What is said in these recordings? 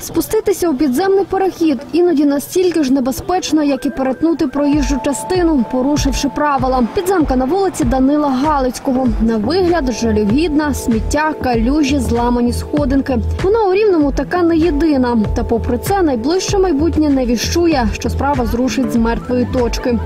Спуститися у підземний перехід іноді настільки ж небезпечно, як і перетнути проїжджу частину, порушивши правила. Підземка на вулиці Данила Галицького. На вигляд жалюгідна, сміття, калюжі, зламані сходинки. Вона у рівному така не єдина. Та попри це найближче майбутнє не віщує, що справа зрушить з мертвої точки.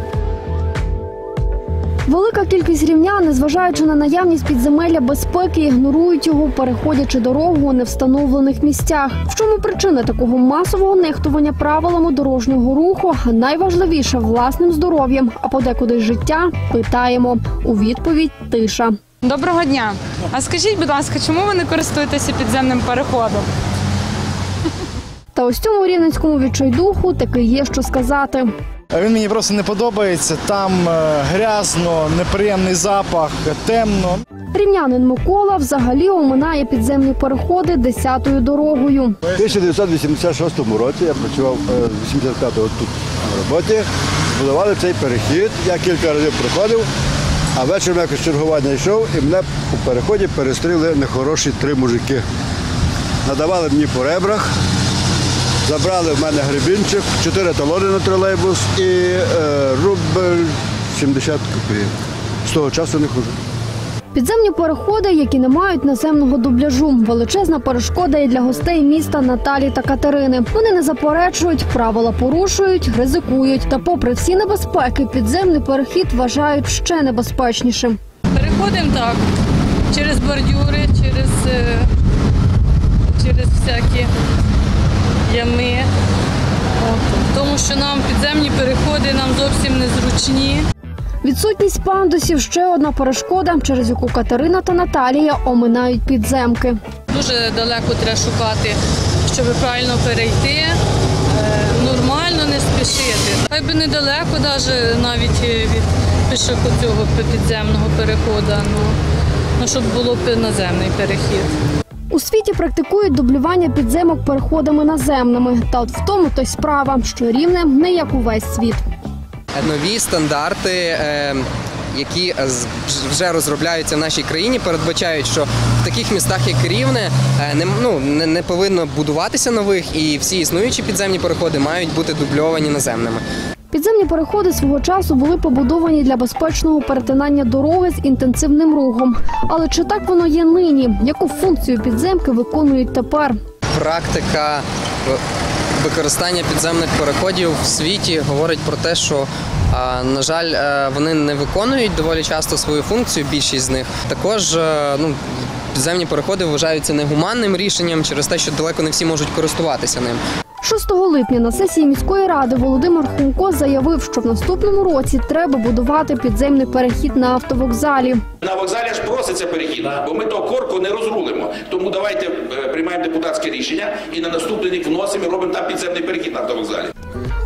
Велика кількість рівнян, незважаючи на наявність підземелля безпеки, ігнорують його, переходячи дорогу у невстановлених місцях. В чому причина такого масового нехтування правилами дорожнього руху? Найважливіше власним здоров'ям, а подекуди життя питаємо. У відповідь тиша. Доброго дня. А скажіть, будь ласка, чому ви не користуєтеся підземним переходом? Та ось цьому рівненському відчайдуху таки є що сказати. А Він мені просто не подобається. Там е, грязно, неприємний запах, темно. Рівнянин Микола взагалі оминає підземні переходи десятою дорогою. У 1986 році я працював е, 85-го тут на роботі. Збудували цей перехід. Я кілька разів проходив, а вечором якось чергування йшов і мене по переході перестріли нехороші три мужики. Надавали мені по ребрах, забрали в мене гребінчик, чотири талони на тролейбус і е, рубль 70 копійок. З того часу не хожу. Підземні переходи, які не мають наземного дубляжу. Величезна перешкода і для гостей міста Наталі та Катерини. Вони не заперечують, правила порушують, ризикують. Та, попри всі небезпеки, підземний перехід вважають ще небезпечнішим. Переходимо так, через бордюри, через, е, через всякі ями. От. Тому що нам підземні переходи нам зовсім незручні. Відсутність пандусів ще одна перешкода, через яку Катерина та Наталія оминають підземки. Дуже далеко треба шукати, щоб правильно перейти. Е, Нормально не спішити. Хай би недалеко, навіть е, від пішоку цього підземного переходу. Ну, ну, щоб було б наземний перехід. У світі практикують дублювання підземок переходами наземними. Та от в тому то й справа, що рівне не як увесь світ. нові стандарти, е, які вже розробляються в нашій країні, передбачають, що в таких містах, як Рівне, е, не, ну, не повинно будуватися нових, і всі існуючі підземні переходи мають бути дубльовані наземними. Підземні переходи свого часу були побудовані для безпечного перетинання дороги з інтенсивним рухом. Але чи так воно є нині? Яку функцію підземки виконують тепер? Практика е, використання підземних переходів в світі говорить про те, що на жаль, е, вони не виконують доволі часто свою функцію. Більшість з них також е, ну. Підземні переходи вважаються негуманним рішенням через те, що далеко не всі можуть користуватися ним. 6 липня на сесії міської ради Володимир Хунко заявив, що в наступному році треба будувати підземний перехід на автовокзалі. На вокзалі ж проситься перехід, бо ми того корку не розрулимо. Тому давайте е, приймаємо депутатське рішення і на наступний рік вносимо і робимо там підземний перехід на автовокзалі.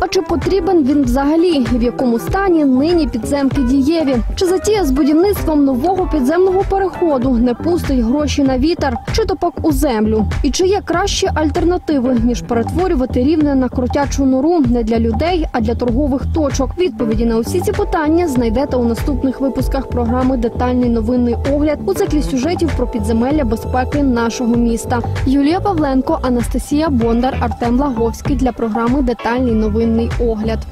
А чи потрібен він взагалі? В якому стані нині підземки дієві? Чи затія з будівництвом нового підземного переходу не пустить гроші на вітер, чи то пак у землю? І чи є кращі альтернативи ніж перетворювати рівне на крутячу нору не для людей, а для торгових точок? Відповіді на усі ці питання знайдете у наступних випусках програми Детальний новинний огляд у циклі сюжетів про підземелля безпеки нашого міста. Юлія Павленко, Анастасія Бондар, Артем Лаговський для програми Детальний новинний огляд.